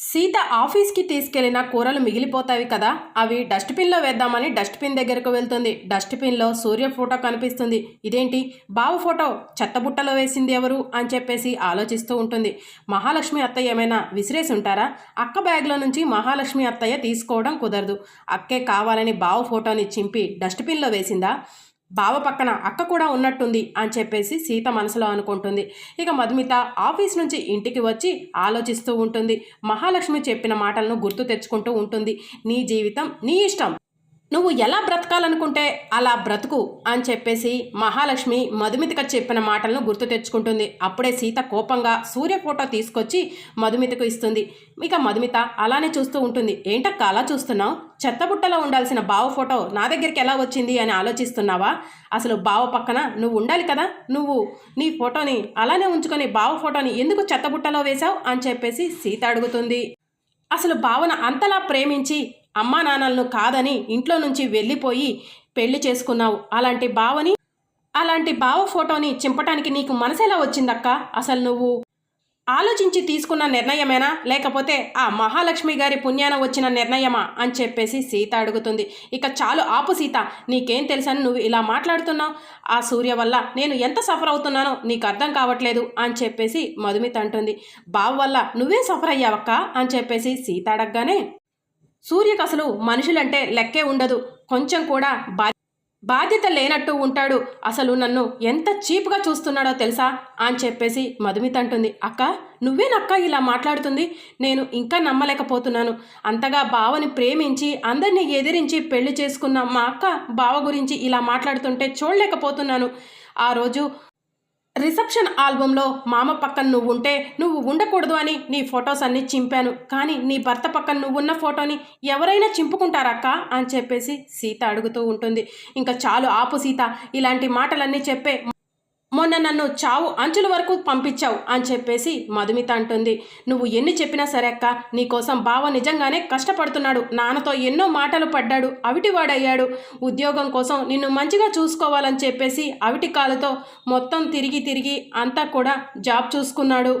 సీత ఆఫీస్కి తీసుకెళ్ళిన కూరలు మిగిలిపోతాయి కదా అవి డస్ట్బిన్లో వేద్దామని డస్ట్బిన్ దగ్గరకు వెళ్తుంది. డస్ట్బిన్లో సూర్య ఫోటో కనిపిస్తుంది. ఇదేంటి? బావ ఫోటో? చెత్తబుట్టలో వేసింది ఎవరు? అని చెప్పేసి ఆలోచిస్తూ ఉంటుంది. మహాలక్ష్మి అత్తయ్య ఏమైనా విసిరేసి ఉంటారా? అక్క బ్యాగ్లో నుంచి మహాలక్ష్మి అత్తయ్య తీసుకోవడం కుదరదు. అక్కే కావాలని బావ ఫోటోని చింపి డస్ట్బిన్లో వేసిందా? బావ పక్కన అక్క కూడా ఉన్నట్టుంది అని చెప్పేసి సీత మనసులో అనుకుంటుంది. ఇక మధుమిత ఆఫీస్ నుంచి ఇంటికి వచ్చి ఆలోచిస్తూ ఉంటుంది. మహాలక్ష్మి చెప్పిన మాటలను గుర్తు తెచ్చుకుంటూ ఉంటుంది. నీ జీవితం నీ ఇష్టం. నువ్వు ఎలా బ్రతకాలనుకుంటే అలా బ్రతుకు అని చెప్పేసి మహాలక్ష్మి మధుమితకు చెప్పిన మాటలను గుర్తు తెచ్చుకుంటుంది. అప్పుడే సీత కోపంగా సూర్య ఫోటో తీసుకొచ్చి మధుమితకు ఇస్తుంది. ఇక మధుమిత అలానే చూస్తూ ఉంటుంది. ఏంటక్క అలా చూస్తున్నావు? చెత్తబుట్టలో ఉండాల్సిన బావ ఫోటో నా దగ్గరికి ఎలా వచ్చింది అని ఆలోచిస్తున్నావా? అసలు బావ పక్కన నువ్వు ఉండాలి కదా? నువ్వు నీ ఫోటోని అలానే ఉంచుకొని బావ ఫోటోని ఎందుకు చెత్తబుట్టలో వేశావు? అని చెప్పేసి సీత అడుగుతుంది. అసలు భావన అంతలా ప్రేమించి అమ్మా నాన్నలను కాదని ఇంట్లో నుంచి వెళ్ళిపోయి పెళ్ళి చేసుకున్నావు. అలాంటి బావని అలాంటి బావ ఫోటోని చింపటానికి నీకు మనసెలా వచ్చిందక్క? అసలు నువ్వు ఆలోచించి తీసుకున్న నిర్ణయమేనా? లేకపోతే ఆ మహాలక్ష్మి గారి పుణ్యాన వచ్చిన నిర్ణయమా? అని చెప్పేసి సీత అడుగుతుంది. ఇక చాలు ఆపు సీత నీకేం తెలుసని నువ్వు ఇలా మాట్లాడుతున్నావు? ఆ సూర్య వల్ల నేను ఎంత సఫర్ అవుతున్నానో నీకు అర్థం కావట్లేదు అని చెప్పేసి మధుమిత అంటుంది. బావ వల్ల నువ్వే సఫర్ అయ్యావక్క? అని చెప్పేసి సీత అడగగానే సూర్యకు అసలు మనుషులంటే లెక్కే ఉండదు. కొంచెం కూడా బా బాధ్యత లేనట్టు ఉంటాడు. అసలు నన్ను ఎంత చీప్గా చూస్తున్నాడో తెలుసా? అని చెప్పేసి మధుమిత అంటుంది. అక్క నువ్వేనక్క ఇలా మాట్లాడుతుంది? నేను ఇంకా నమ్మలేకపోతున్నాను. అంతగా బావని ప్రేమించి అందరినీ ఎదిరించి పెళ్ళి చేసుకున్న మా అక్క బావ గురించి ఇలా మాట్లాడుతుంటే చూడలేకపోతున్నాను. ఆ రోజు రిసెప్షన్ ఆల్బంలో మామ పక్కన నువ్వు ఉంటే నువ్వు ఉండకూడదు అని నీ ఫొటోస్ అన్ని చింపాను. కానీ నీ భర్త పక్కన నువ్వున్న ఫోటోని ఎవరైనా చింపుకుంటారక్క అని చెప్పేసి సీత అడుగుతూ ఉంటుంది. ఇంకా చాలు ఆపు సీత ఇలాంటి మాటలన్నీ చెప్పే మొన్న నన్ను చావు అంచుల వరకు పంపించావు అని చెప్పేసి మధుమిత అంటుంది. నువ్వు ఎన్ని చెప్పినా సరే అక్క నీకోసం బావ నిజంగానే కష్టపడుతున్నాడు. నాన్నతో ఎన్నో మాటలు పడ్డాడు. అవిటివాడయ్యాడు. ఉద్యోగం కోసం నిన్ను మంచిగా చూసుకోవాలని చెప్పేసి అవిటి కాలుతో మొత్తం తిరిగి తిరిగి అంతా కూడా జాబ్ చూసుకున్నాడు.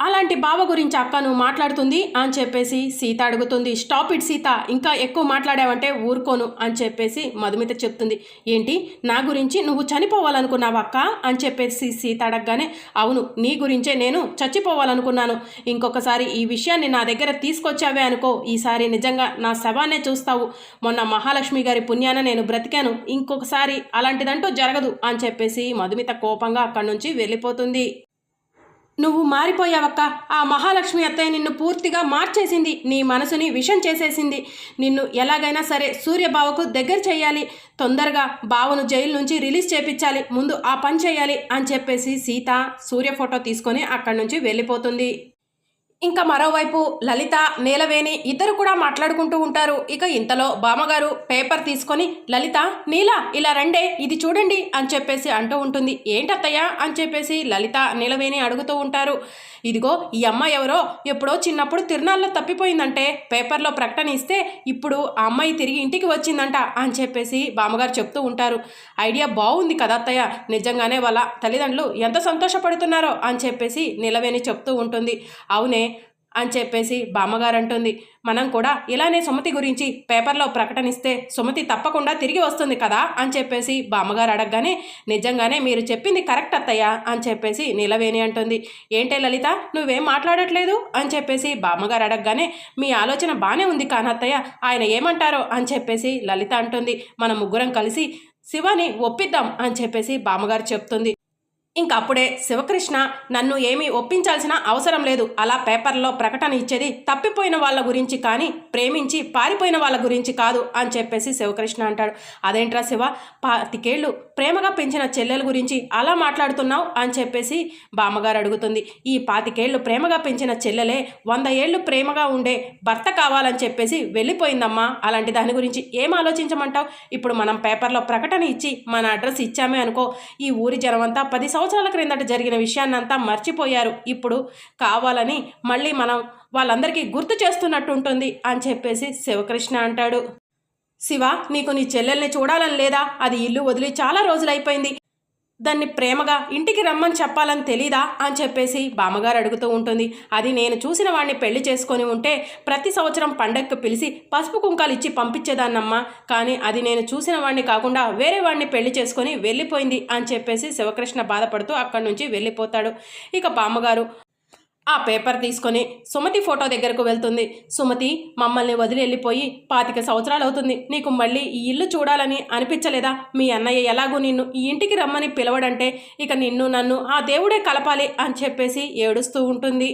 అలాంటి బావ గురించి అక్క నువ్వు మాట్లాడుతుంది అని చెప్పేసి సీత అడుగుతుంది. స్టాప్ ఇట్ సీత ఇంకా ఎక్కువ మాట్లాడావంటే ఊరుకోను అని చెప్పేసి మధుమిత చెప్తుంది. ఏంటి నా గురించి నువ్వు చనిపోవాలనుకున్నావు అక్క? అని చెప్పేసి సీత అడగగానే అవును నీ గురించే నేను చచ్చిపోవాలనుకున్నాను. ఇంకొకసారి ఈ విషయాన్ని నా దగ్గర తీసుకొచ్చావే అనుకో. ఈసారి నిజంగా నా శవాన్నే చూస్తావు. మొన్న మహాలక్ష్మి గారి పుణ్యాన నేను బ్రతికాను. ఇంకొకసారి అలాంటిదంటూ జరగదు అని చెప్పేసి మధుమిత కోపంగా అక్కడి నుంచి వెళ్ళిపోతుంది. నువ్వు మారిపోయావక్క. ఆ మహాలక్ష్మి అత్తయ్య నిన్ను పూర్తిగా మార్చేసింది. నీ మనసుని విషం చేసేసింది. నిన్ను ఎలాగైనా సరే సూర్యబావకు దగ్గర చేయాలి. తొందరగా బావను జైలు నుంచి రిలీజ్ చేపించాలి. ముందు ఆ పని చేయాలి అని చెప్పేసి సీత సూర్య ఫోటో తీసుకొని అక్కడి నుంచి వెళ్ళిపోతుంది. ఇంకా మరోవైపు లలిత నీలవేణి ఇద్దరు కూడా మాట్లాడుకుంటూ ఉంటారు. ఇక ఇంతలో బామ్మగారు పేపర్ తీసుకొని లలిత నీల ఇలా రండే ఇది చూడండి అని చెప్పేసి అంటూ ఉంటుంది. ఏంటత్తయ్య అని చెప్పేసి లలిత నీలవేణి అడుగుతూ ఉంటారు. ఇదిగో ఈ అమ్మాయి ఎవరో? ఎప్పుడో చిన్నప్పుడు తిరునాళ్ళలో తప్పిపోయిందంటే పేపర్లో ప్రకటన ఇస్తే ఇప్పుడు ఆ అమ్మాయి తిరిగి ఇంటికి వచ్చిందంట అని చెప్పేసి బామ్మగారు చెప్తూ ఉంటారు. ఐడియా బాగుంది కదా అత్తయ్య? నిజంగానే వాళ్ళ తల్లిదండ్రులు ఎంత సంతోషపడుతున్నారో అని చెప్పేసి నీలవేణి చెప్తూ ఉంటుంది. అవునే అని చెప్పేసి బామ్మగారు అంటుంది మనం కూడా ఇలానే సుమతి గురించి పేపర్లో ప్రకటనిస్తే సుమతి తప్పకుండా తిరిగి వస్తుంది కదా అని చెప్పేసి బామ్మగారు అడగగానే నిజంగానే మీరు చెప్పింది కరెక్ట్ అత్తయ్యా అని చెప్పేసి నీలవేణి అంటుంది. ఏంటే లలిత నువ్వేం మాట్లాడట్లేదు? అని చెప్పేసి బామ్మగారు అడగగానే మీ ఆలోచన బాగానే ఉంది కానత్తయ్య ఆయన ఏమంటారో అని చెప్పేసి లలిత అంటుంది. మన ముగ్గురం కలిసి శివాని ఒప్పిద్దాం అని చెప్పేసి బామ్మగారు చెప్తుంది. ఇంకప్పుడే శివకృష్ణ నన్ను ఏమీ ఒప్పించాల్సిన అవసరం లేదు. అలా పేపర్లో ప్రకటన ఇచ్చేది తప్పిపోయిన వాళ్ళ గురించి కానీ ప్రేమించి పారిపోయిన వాళ్ళ గురించి కాదు అని చెప్పేసి శివకృష్ణ అంటాడు. అదేంట్రా శివ పాతికేళ్ళు ప్రేమగా పెంచిన చెల్లెల గురించి అలా మాట్లాడుతున్నావు అని చెప్పేసి బామ్మగారు అడుగుతుంది. ఈ పాతికేళ్ళు ప్రేమగా పెంచిన చెల్లెలే వంద ఏళ్ళు ప్రేమగా ఉండే భర్త కావాలని చెప్పేసి వెళ్ళిపోయిందమ్మా. అలాంటి దాని గురించి ఏం ఆలోచించమంటావు? ఇప్పుడు మనం పేపర్లో ప్రకటన ఇచ్చి మన అడ్రస్ ఇచ్చామే అనుకో ఈ ఊరి జనమంతా పది సంవత్సరాలు క్రిందట జరిగిన విషయాన్నంతా మర్చిపోయారు. ఇప్పుడు కావాలని మళ్ళీ మనం వాళ్ళందరికీ గుర్తు చేస్తున్నట్టు ఉంటుంది అని చెప్పేసి శివకృష్ణ అంటాడు. శివ నీకు నీ చెల్లెల్ని చూడాలని లేదా? అది ఇల్లు వదిలి చాలా రోజులైపోయింది. దాన్ని ప్రేమగా ఇంటికి రమ్మని చెప్పాలని తెలీదా అని చెప్పేసి బామ్మగారు అడుగుతూ ఉంటుంది. అది నేను చూసిన వాడిని పెళ్ళి చేసుకొని ఉంటే ప్రతి సంవత్సరం పండగకు పిలిచి పసుపు కుంకాలు ఇచ్చి పంపించేదాన్నమ్మా. కానీ అది నేను చూసిన వాడిని కాకుండా వేరే వాడిని పెళ్ళి చేసుకొని వెళ్ళిపోయింది అని చెప్పేసి శివకృష్ణ బాధపడుతూ అక్కడి నుంచి వెళ్ళిపోతాడు. ఇక బామ్మగారు ఆ పేపర్ తీసుకొని సుమతి ఫోటో దగ్గరకు వెళ్తుంది. సుమతి మమ్మల్ని వదిలి వెళ్ళిపోయి పాతిక సంవత్సరాలు అవుతుంది నీకు మళ్ళీ ఈ ఇల్లు చూడాలని అనిపించలేదా? మీ అన్నయ్య ఎలాగో నిన్ను ఈ ఇంటికి రమ్మని పిలవడంటే ఇక నిన్ను నన్ను ఆ దేవుడే కలపాలి అని చెప్పేసి ఏడుస్తూ ఉంటుంది.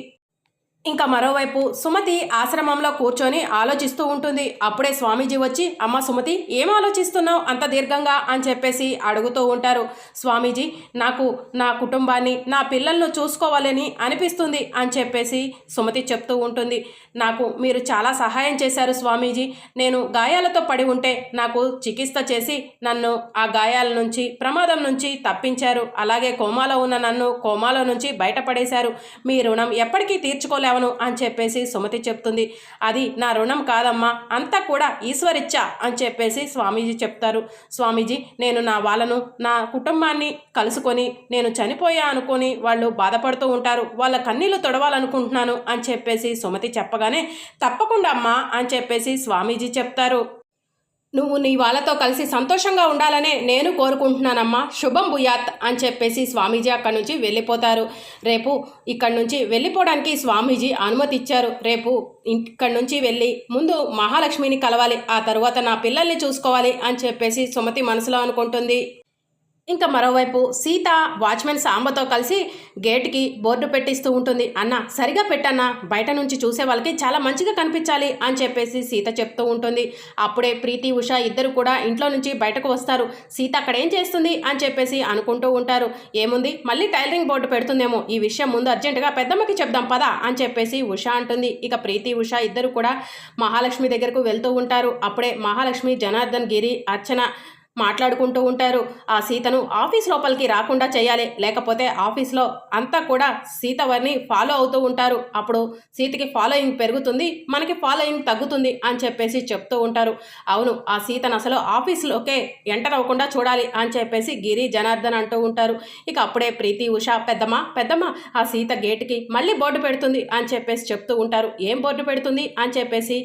ఇంకా మరోవైపు సుమతి ఆశ్రమంలో కూర్చొని ఆలోచిస్తూ ఉంటుంది. అప్పుడే స్వామీజీ వచ్చి అమ్మ సుమతి ఏం ఆలోచిస్తున్నావు? అంత దీర్ఘంగా? అని చెప్పేసి అడుగుతూ ఉంటారు. స్వామీజీ నాకు నా కుటుంబాన్ని నా పిల్లలను చూసుకోవాలని అనిపిస్తుంది అని చెప్పేసి సుమతి చెప్తూ ఉంటుంది. నాకు మీరు చాలా సహాయం చేశారు స్వామీజీ. నేను గాయాలతో పడి ఉంటే నాకు చికిత్స చేసి నన్ను ఆ గాయాల నుంచి ప్రమాదం నుంచి తప్పించారు. అలాగే కోమాలో ఉన్న నన్ను కోమాలో నుంచి బయటపడేశారు. మీ రుణం ఎప్పటికీ తీర్చుకోలేవను అని చెప్పేసి సుమతి చెప్తుంది. అది నా రుణం కాదమ్మా అంతా కూడా ఈశ్వరిచ్చా అని చెప్పేసి స్వామీజీ చెప్తారు. స్వామీజీ నేను నా వాళ్ళను నా కుటుంబాన్ని కలుసుకొని నేను చనిపోయా అనుకొని వాళ్ళు బాధపడుతూ ఉంటారు. వాళ్ళ కన్నీళ్ళు తొడవాలనుకుంటున్నాను అని చెప్పేసి సుమతి చెప్పగానే తప్పకుండా అమ్మా అని చెప్పేసి స్వామీజీ చెప్తారు. నువ్వు నీ వాళ్ళతో కలిసి సంతోషంగా ఉండాలనే నేను కోరుకుంటున్నానమ్మా. శుభం భూయాత్ అని చెప్పేసి స్వామీజీ అక్కడి నుంచి వెళ్ళిపోతారు. రేపు ఇక్కడి నుంచి వెళ్ళిపోవడానికి స్వామీజీ అనుమతి ఇచ్చారు రేపు ఇక్కడి నుంచి వెళ్ళి ముందు మహాలక్ష్మిని కలవాలి ఆ తరువాత నా పిల్లల్ని చూసుకోవాలి అని చెప్పేసి సుమతి మనసులో అనుకుంటుంది. ఇంకా మరోవైపు సీత వాచ్మెన్ సాంబతో కలిసి గేట్కి బోర్డు పెట్టిస్తూ ఉంటుంది. అన్న సరిగా పెట్టన్నా బయట నుంచి చూసే వాళ్ళకి చాలా మంచిగా కనిపించాలి అని చెప్పేసి సీత చెప్తూ ఉంటుంది. అప్పుడే ప్రీతి ఉష ఇద్దరు కూడా ఇంట్లో నుంచి బయటకు వస్తారు. సీత అక్కడ ఏం చేస్తుంది? అని చెప్పేసి అనుకుంటూ ఉంటారు. ఏముంది? మళ్ళీ టైలరింగ్ బోర్డు పెడుతుందేమో. ఈ విషయం ముందు అర్జెంటుగా పెద్దమ్మకి చెప్దాం పదా అని చెప్పేసి ఉష అంటుంది. ఇక ప్రీతి ఉష ఇద్దరు కూడా మహాలక్ష్మి దగ్గరకు వెళ్తూ ఉంటారు. అప్పుడే మహాలక్ష్మి జనార్దన్ గిరి అర్చన మాట్లాడుకుంటూ ఉంటారు. ఆ సీతను ఆఫీస్ లోపలికి రాకుండా చేయాలి. లేకపోతే ఆఫీస్లో అంతా కూడా సీత వారిని ఫాలో అవుతూ ఉంటారు. అప్పుడు సీతకి ఫాలోయింగ్ పెరుగుతుంది. మనకి ఫాలోయింగ్ తగ్గుతుంది అని చెప్పేసి చెప్తూ ఉంటారు. అవును ఆ సీతను అసలు ఆఫీస్లోకే ఎంటర్ అవ్వకుండా చూడాలి అని చెప్పేసి గిరి జనార్దన్ అంటూ ఉంటారు. ఇక అప్పుడే ప్రీతి ఉష పెద్దమ్మ పెద్దమ్మ ఆ సీత గేటుకి మళ్ళీ బోర్డు పెడుతుంది అని చెప్పేసి చెప్తూ ఉంటారు. ఏం బోర్డు పెడుతుంది అని చెప్పేసి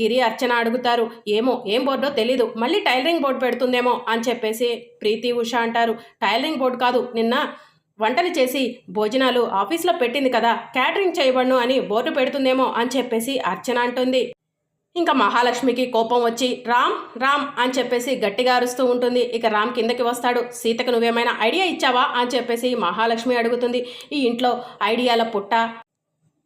గిరి అర్చన అడుగుతారు. ఏమో ఏం బోర్డో తెలీదు. మళ్ళీ టైలరింగ్ బోర్డు పెడుతుందేమో అని చెప్పేసి ప్రీతి ఉష అంటారు. టైలరింగ్ బోర్డు కాదు నిన్న వంటలు చేసి భోజనాలు ఆఫీస్లో పెట్టింది కదా క్యాటరింగ్ చేయబడును అని బోర్డు పెడుతుందేమో అని చెప్పేసి అర్చన అంటుంది. ఇంకా మహాలక్ష్మికి కోపం వచ్చి రామ్ రామ్ అని చెప్పేసి గట్టిగా అరుస్తూ ఉంటుంది. ఇక రామ్ కిందకి వస్తాడు. సీతకు నువ్వేమైనా ఐడియా ఇచ్చావా అని చెప్పేసి మహాలక్ష్మి అడుగుతుంది. ఈ ఇంట్లో ఐడియాల పుట్ట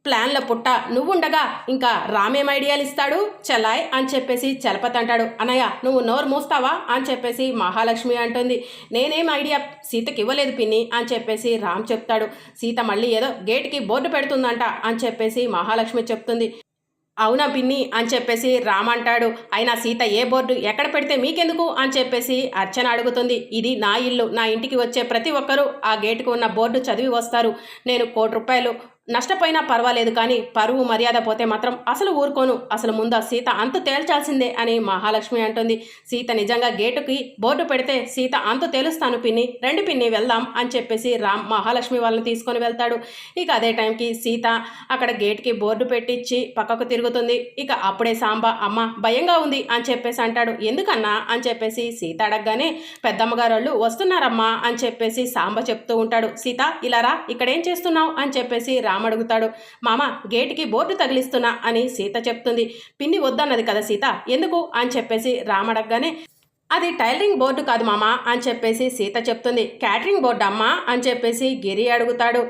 ప్లాన్ల పుట్ట నువ్వుండగా ఇంకా రామేం ఐడియాలు ఇస్తాడు చెల్లాయ్ అని చెప్పేసి చలపతి అంటాడు. అనయ్య నువ్వు నోరు మూస్తావా? అని చెప్పేసి మహాలక్ష్మి అంటుంది. నేనేం ఐడియా సీతకి ఇవ్వలేదు పిన్ని అని చెప్పేసి రామ్ చెప్తాడు. సీత మళ్ళీ ఏదో గేట్కి బోర్డు పెడుతుందంట అని చెప్పేసి మహాలక్ష్మి చెప్తుంది. అవునా పిన్ని అని చెప్పేసి రామ్ అంటాడు. అయినా సీత ఏ బోర్డు ఎక్కడ పెడితే మీకెందుకు? అని చెప్పేసి అర్చన అడుగుతుంది. ఇది నా ఇల్లు. నా ఇంటికి వచ్చే ప్రతి ఒక్కరూ ఆ గేటుకు ఉన్న బోర్డు చదివి వస్తారు. నేను కోటి రూపాయలు నష్టపోయినా పర్వాలేదు కానీ పరువు మర్యాద పోతే మాత్రం అసలు ఊరుకోను. అసలు ముందు ఆ సీత అంతు తేల్చాల్సిందే అని మహాలక్ష్మి అంటుంది. సీత నిజంగా గేటుకి బోర్డు పెడితే సీత అంతు తేలుస్తాను పిన్ని రెండు పిన్ని వెళ్దాం అని చెప్పేసి రామ్ మహాలక్ష్మి వాళ్ళని తీసుకొని వెళ్తాడు. ఇక అదే టైంకి సీత అక్కడ గేట్కి బోర్డు పెట్టించి పక్కకు తిరుగుతుంది. ఇక అప్పుడే సాంబ అమ్మ భయంగా ఉంది అని చెప్పేసి అంటాడు. ఎందుకన్నా అని చెప్పేసి సీత అడగగానే పెద్దమ్మగారు వాళ్ళు వస్తున్నారమ్మా అని చెప్పేసి సాంబ చెప్తూ ఉంటాడు. సీత ఇలా రా ఇక్కడ ఏం చేస్తున్నావు అని చెప్పేసి రామ్ అడుగుతాడు మామ గేటుకి బోర్డు తగిలిస్తున్నా అని సీత చెప్తుంది. పిన్ని వద్దన్నది కదా సీత ఎందుకు? అని చెప్పేసి రామ్ అడగగానే అది టైలరింగ్ బోర్డు కాదు మామ అని చెప్పేసి సీత చెప్తుంది. క్యాటరింగ్ బోర్డు అమ్మా? అని చెప్పేసి గిరి అడుగుతాడు.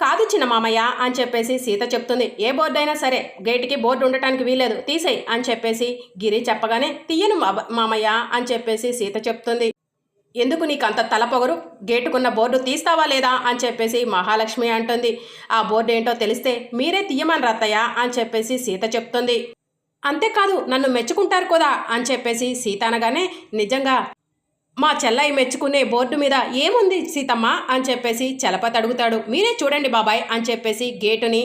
కాదు చిన్న మామయ్య అని చెప్పేసి సీత చెప్తుంది. ఏ బోర్డు అయినా సరే గేటుకి బోర్డు ఉండటానికి వీలేదు తీసేయి అని చెప్పేసి గిరి చెప్పగానే తీయను మామయ్య అని చెప్పేసి సీత చెప్తుంది. ఎందుకు నీకు అంత తలపొగరు గేటుకున్న బోర్డు తీస్తావా లేదా? అని చెప్పేసి మహాలక్ష్మి అంటుంది. ఆ బోర్డు ఏంటో తెలిస్తే మీరే తీయమని రత్తయ్య అని చెప్పేసి సీత చెప్తుంది. అంతేకాదు నన్ను మెచ్చుకుంటారు కదా అని చెప్పేసి సీత అనగానే నిజంగా మా చెల్లయ్య మెచ్చుకునే బోర్డు మీద ఏముంది సీతమ్మ అని చెప్పేసి చలపతి అడుగుతాడు. మీరే చూడండి బాబాయ్ అని చెప్పేసి గేటుని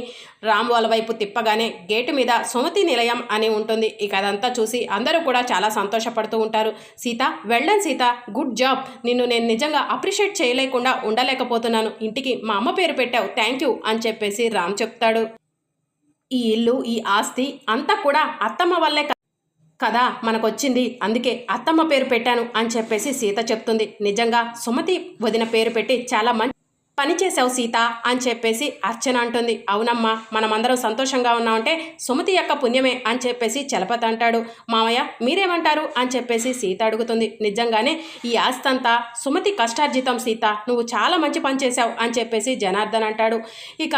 రామ్ వాళ్ళ వైపు తిప్పగానే గేటు మీద సుమతి నిలయం అని ఉంటుంది. ఇక అదంతా చూసి అందరూ కూడా చాలా సంతోషపడుతూ ఉంటారు. సీత వెళ్ళండి సీత. Good job. నిన్ను నేను నిజంగా అప్రిషియేట్ చేయలేకుండా ఉండలేకపోతున్నాను. ఇంటికి మా అమ్మ పేరు పెట్టావు. థ్యాంక్ యూ అని చెప్పేసి రామ్ చెప్తాడు. ఈ ఇల్లు ఈ ఆస్తి అంతా కూడా అత్తమ్మ వల్లే కదా మనకొచ్చింది. అందుకే అత్తమ్మ పేరు పెట్టాను అని చెప్పేసి సీత చెప్తుంది. నిజంగా సుమతి వదిన పేరు పెట్టి చాలా మంచి పని చేసావు సీత అని చెప్పేసి అర్చన అంటుంది. అవునమ్మా మనమందరం సంతోషంగా ఉన్నామంటే సుమతి యొక్క పుణ్యమే అని చెప్పేసి చలపతి అంటాడు. మామయ్య మీరేమంటారు అని చెప్పేసి సీత అడుగుతుంది. నిజంగానే ఈ ఆస్తంతా సుమతి కష్టార్జితం సీత. నువ్వు చాలా మంచి పని చేశావు అని చెప్పేసి జనార్దన్ అంటాడు. ఇక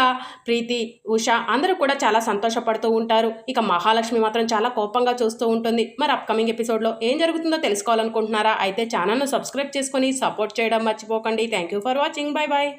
ప్రీతి ఉష అందరూ కూడా చాలా సంతోషపడుతూ ఉంటారు. ఇక మహాలక్ష్మి మాత్రం చాలా కోపంగా చూస్తూ ఉంటుంది. మరి అప్కమింగ్ ఎపిసోడ్లో ఏం జరుగుతుందో తెలుసుకోవాలనుకుంటున్నారా? అయితే ఛానల్ను సబ్స్క్రైబ్ చేసుకొని సపోర్ట్ చేయడం మర్చిపోకండి. Thank you for watching bye bye